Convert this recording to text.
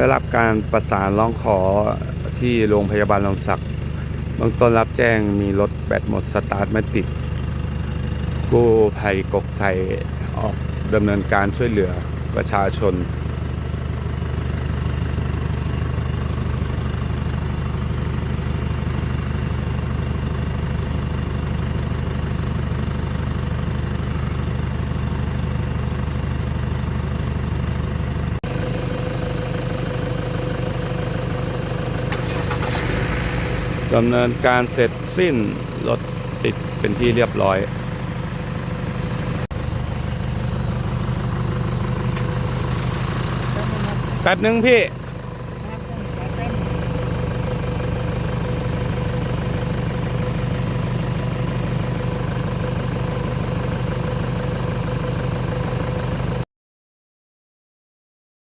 ได้รับการประสานร้องขอที่โรงพยาบาลลำศักดิ์เบื้องต้นรับแจ้งมีรถแบตหมดสตาร์ทไม่ติด กู้ภัยกกใส่ออกดำเนินการช่วยเหลือประชาชน ดำเนินการเสร็จสิ้นรถติดเป็นที่เรียบร้อยแป๊บนึงพี่